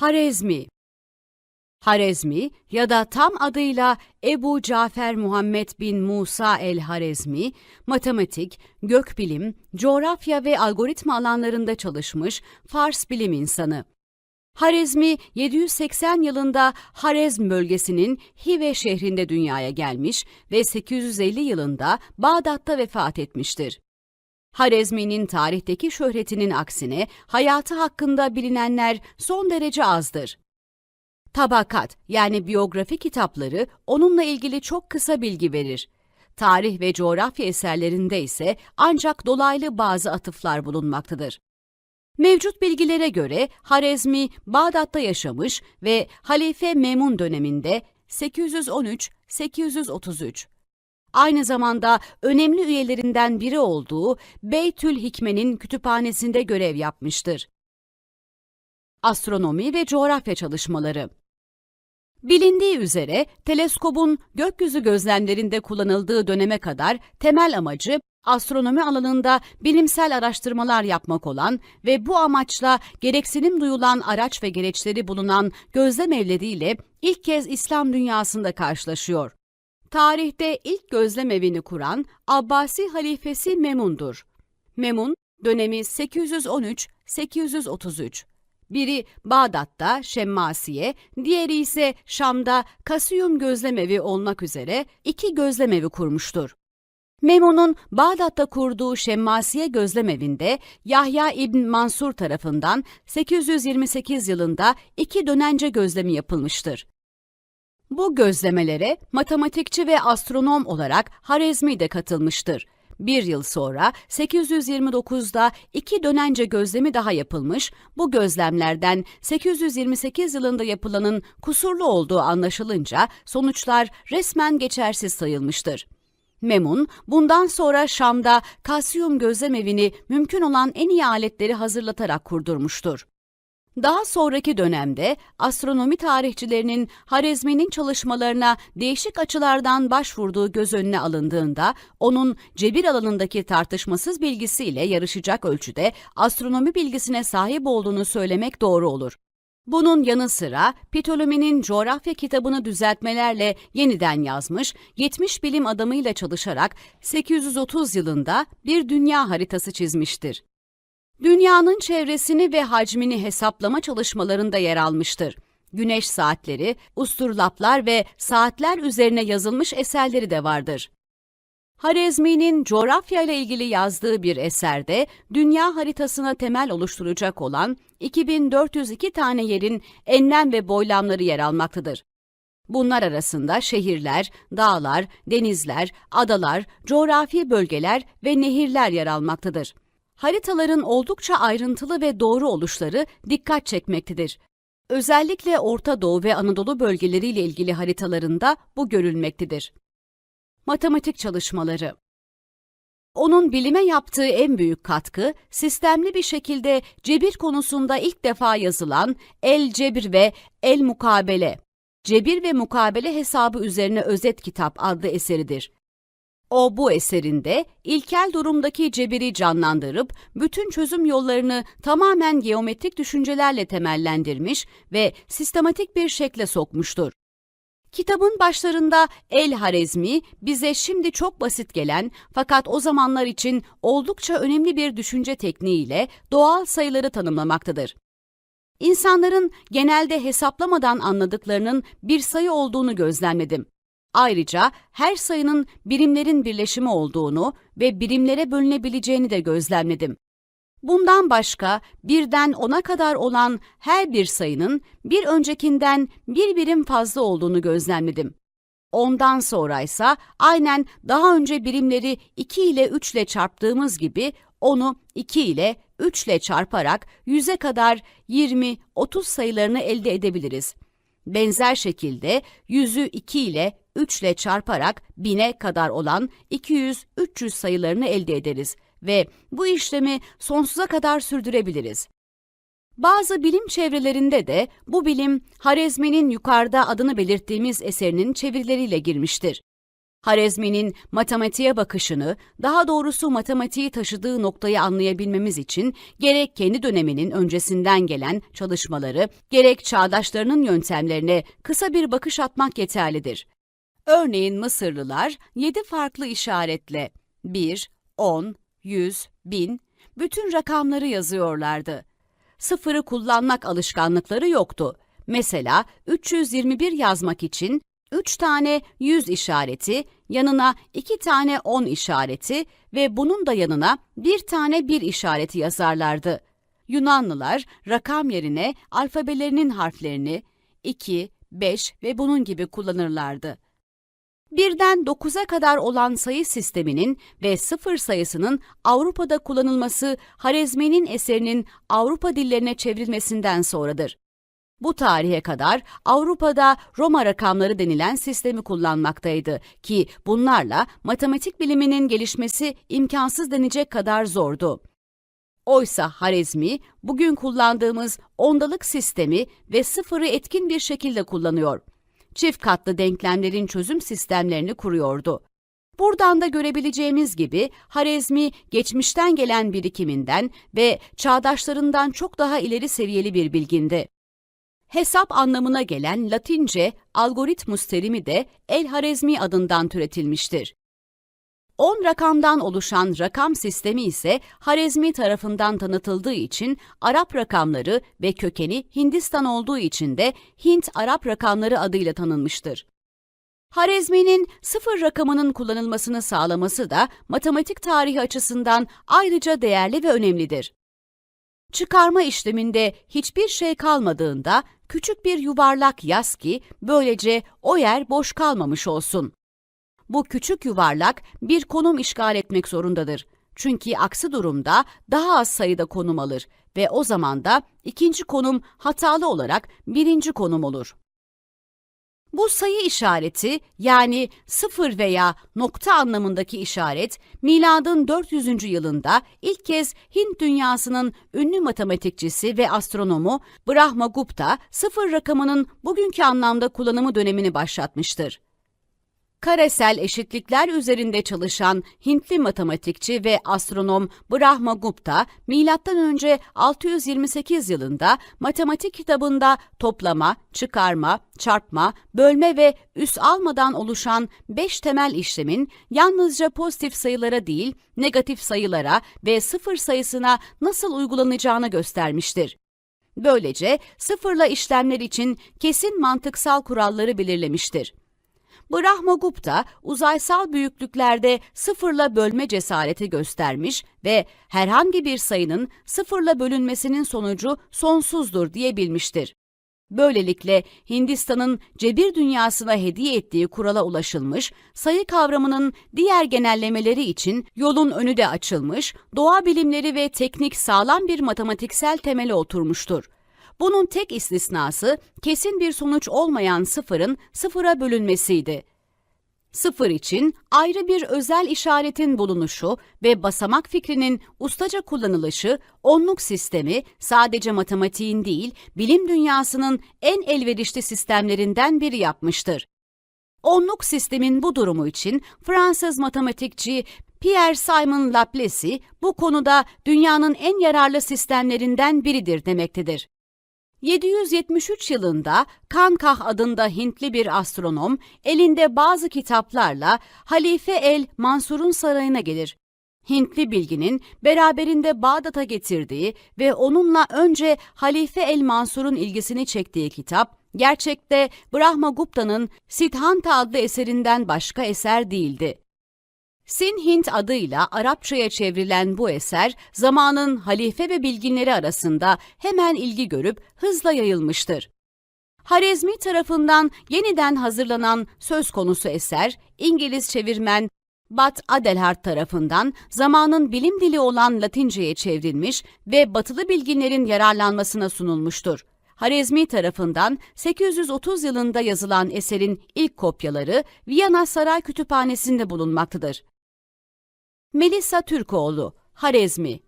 Harezmi Harezmi ya da tam adıyla Ebu Cafer Muhammed bin Musa el-Harezmi, matematik, gökbilim, coğrafya ve algoritma alanlarında çalışmış Fars bilim insanı. Harezmi 780 yılında Harezm bölgesinin Hive şehrinde dünyaya gelmiş ve 850 yılında Bağdat'ta vefat etmiştir. Harezmi'nin tarihteki şöhretinin aksine hayatı hakkında bilinenler son derece azdır. Tabakat yani biyografi kitapları onunla ilgili çok kısa bilgi verir. Tarih ve coğrafya eserlerinde ise ancak dolaylı bazı atıflar bulunmaktadır. Mevcut bilgilere göre Harezmi Bağdat'ta yaşamış ve Halife Memun döneminde 813-833 aynı zamanda önemli üyelerinden biri olduğu Beytül Hikme'nin kütüphanesinde görev yapmıştır. Astronomi ve coğrafya çalışmaları Bilindiği üzere teleskobun gökyüzü gözlemlerinde kullanıldığı döneme kadar temel amacı astronomi alanında bilimsel araştırmalar yapmak olan ve bu amaçla gereksinim duyulan araç ve gereçleri bulunan gözlem evleriyle ilk kez İslam dünyasında karşılaşıyor. Tarihte ilk gözlem evini kuran Abbasi halifesi Memun'dur. Memun, dönemi 813-833. Biri Bağdat'ta Şemmasiye, diğeri ise Şam'da Kasiyum gözlemevi olmak üzere iki gözlemevi kurmuştur. Memun'un Bağdat'ta kurduğu Şemmasiye gözlemevinde Yahya İbn Mansur tarafından 828 yılında iki dönence gözlemi yapılmıştır. Bu gözlemelere matematikçi ve astronom olarak Harezmi de katılmıştır. Bir yıl sonra 829'da iki dönence gözlemi daha yapılmış, bu gözlemlerden 828 yılında yapılanın kusurlu olduğu anlaşılınca sonuçlar resmen geçersiz sayılmıştır. Memun, bundan sonra Şam'da Kasiyum gözlemevini mümkün olan en iyi aletleri hazırlatarak kurdurmuştur. Daha sonraki dönemde astronomi tarihçilerinin Harezmi'nin çalışmalarına değişik açılardan başvurduğu göz önüne alındığında onun cebir alanındaki tartışmasız bilgisiyle yarışacak ölçüde astronomi bilgisine sahip olduğunu söylemek doğru olur. Bunun yanı sıra Ptolemy'nin coğrafya kitabını düzeltmelerle yeniden yazmış, 70 bilim adamıyla çalışarak 830 yılında bir dünya haritası çizmiştir. Dünyanın çevresini ve hacmini hesaplama çalışmalarında yer almıştır. Güneş saatleri, usturlaplar ve saatler üzerine yazılmış eserleri de vardır. Harezmi'nin coğrafya ile ilgili yazdığı bir eserde dünya haritasına temel oluşturacak olan 2402 tane yerin enlem ve boylamları yer almaktadır. Bunlar arasında şehirler, dağlar, denizler, adalar, coğrafi bölgeler ve nehirler yer almaktadır. Haritaların oldukça ayrıntılı ve doğru oluşları dikkat çekmektedir. Özellikle Orta Doğu ve Anadolu bölgeleriyle ilgili haritalarında bu görülmektedir. Matematik çalışmaları onun bilime yaptığı en büyük katkı, sistemli bir şekilde cebir konusunda ilk defa yazılan El Cebir ve El Mukabele, Cebir ve Mukabele hesabı üzerine özet kitap adlı eseridir. O bu eserinde ilkel durumdaki cebiri canlandırıp bütün çözüm yollarını tamamen geometrik düşüncelerle temellendirmiş ve sistematik bir şekle sokmuştur. Kitabın başlarında El Harezmi bize şimdi çok basit gelen fakat o zamanlar için oldukça önemli bir düşünce tekniğiyle doğal sayıları tanımlamaktadır. İnsanların genelde hesaplamadan anladıklarının bir sayı olduğunu gözlemledim. Ayrıca her sayının birimlerin birleşimi olduğunu ve birimlere bölünebileceğini de gözlemledim. Bundan başka birden ona kadar olan her bir sayının bir öncekinden bir birim fazla olduğunu gözlemledim. Ondan sonra ise aynen daha önce birimleri 2 ile 3 ile çarptığımız gibi onu 2 ile 3 ile çarparak 100'e kadar 20, 30 sayılarını elde edebiliriz. Benzer şekilde 100'ü 2 ile 3 ile çarparak 1000'e kadar olan 200-300 sayılarını elde ederiz ve bu işlemi sonsuza kadar sürdürebiliriz. Bazı bilim çevrelerinde de bu bilim Harezmi'nin yukarıda adını belirttiğimiz eserinin çevirileriyle girmiştir. Harezmi'nin matematiğe bakışını, daha doğrusu matematiği taşıdığı noktayı anlayabilmemiz için gerek kendi döneminin öncesinden gelen çalışmaları, gerek çağdaşlarının yöntemlerine kısa bir bakış atmak yeterlidir. Örneğin Mısırlılar 7 farklı işaretle 1, 10, 100, 1000 bütün rakamları yazıyorlardı. Sıfırı kullanmak alışkanlıkları yoktu. Mesela 321 yazmak için 3 tane 100 işareti, yanına 2 tane 10 işareti ve bunun da yanına bir tane 1 işareti yazarlardı. Yunanlılar rakam yerine alfabelerinin harflerini 2, 5 ve bunun gibi kullanırlardı. Birden 9'a kadar olan sayı sisteminin ve sıfır sayısının Avrupa'da kullanılması Harezmi'nin eserinin Avrupa dillerine çevrilmesinden sonradır. Bu tarihe kadar Avrupa'da Roma rakamları denilen sistemi kullanmaktaydı ki bunlarla matematik biliminin gelişmesi imkansız denecek kadar zordu. Oysa Harezmi bugün kullandığımız ondalık sistemi ve sıfırı etkin bir şekilde kullanıyor. Çift katlı denklemlerin çözüm sistemlerini kuruyordu. Buradan da görebileceğimiz gibi Harezmi geçmişten gelen birikiminden ve çağdaşlarından çok daha ileri seviyeli bir bilgindi. Hesap anlamına gelen Latince algoritmus terimi de El-Harezmi adından türetilmiştir. 10 rakamdan oluşan rakam sistemi ise Harezmi tarafından tanıtıldığı için Arap rakamları ve kökeni Hindistan olduğu için de Hint-Arap rakamları adıyla tanınmıştır. Harezmi'nin sıfır rakamının kullanılmasını sağlaması da matematik tarihi açısından ayrıca değerli ve önemlidir. Çıkarma işleminde hiçbir şey kalmadığında küçük bir yuvarlak yaz ki böylece o yer boş kalmamış olsun. Bu küçük yuvarlak bir konum işgal etmek zorundadır. Çünkü aksi durumda daha az sayıda konum alır ve o zaman da ikinci konum hatalı olarak birinci konum olur. Bu sayı işareti yani sıfır veya nokta anlamındaki işaret miladın 400. yılında ilk kez Hint dünyasının ünlü matematikçisi ve astronomu Brahma Gupta sıfır rakamının bugünkü anlamda kullanımı dönemini başlatmıştır. Karesel eşitlikler üzerinde çalışan Hintli matematikçi ve astronom Brahma Gupta, M.Ö. 628 yılında matematik kitabında toplama, çıkarma, çarpma, bölme ve üs almadan oluşan 5 temel işlemin yalnızca pozitif sayılara değil, negatif sayılara ve sıfır sayısına nasıl uygulanacağını göstermiştir. Böylece sıfırla işlemler için kesin mantıksal kuralları belirlemiştir. Brahmagupta uzaysal büyüklüklerde sıfırla bölme cesareti göstermiş ve herhangi bir sayının sıfırla bölünmesinin sonucu sonsuzdur diyebilmiştir. Böylelikle Hindistan'ın cebir dünyasına hediye ettiği kurala ulaşılmış, sayı kavramının diğer genellemeleri için yolun önü de açılmış, doğa bilimleri ve teknik sağlam bir matematiksel temele oturmuştur. Bunun tek istisnası kesin bir sonuç olmayan sıfırın sıfıra bölünmesiydi. Sıfır için ayrı bir özel işaretin bulunuşu ve basamak fikrinin ustaca kullanılışı onluk sistemi sadece matematiğin değil, bilim dünyasının en elverişli sistemlerinden biri yapmıştır. Onluk sistemin bu durumu için Fransız matematikçi Pierre Simon Laplace bu konuda dünyanın en yararlı sistemlerinden biridir demektedir. 773 yılında Kankah adında Hintli bir astronom elinde bazı kitaplarla Halife el Mansur'un sarayına gelir. Hintli bilginin beraberinde Bağdat'a getirdiği ve onunla önce Halife el Mansur'un ilgisini çektiği kitap, gerçekte Brahma Gupta'nın Siddhanta adlı eserinden başka eser değildi. Sin Hint adıyla Arapçaya çevrilen bu eser, zamanın halife ve bilginleri arasında hemen ilgi görüp hızla yayılmıştır. Harezmi tarafından yeniden hazırlanan söz konusu eser, İngiliz çevirmen Bat Adelhart tarafından zamanın bilim dili olan Latince'ye çevrilmiş ve batılı bilginlerin yararlanmasına sunulmuştur. Harezmi tarafından 830 yılında yazılan eserin ilk kopyaları Viyana Saray Kütüphanesi'nde bulunmaktadır. Melisa Türkoğlu, Harezmi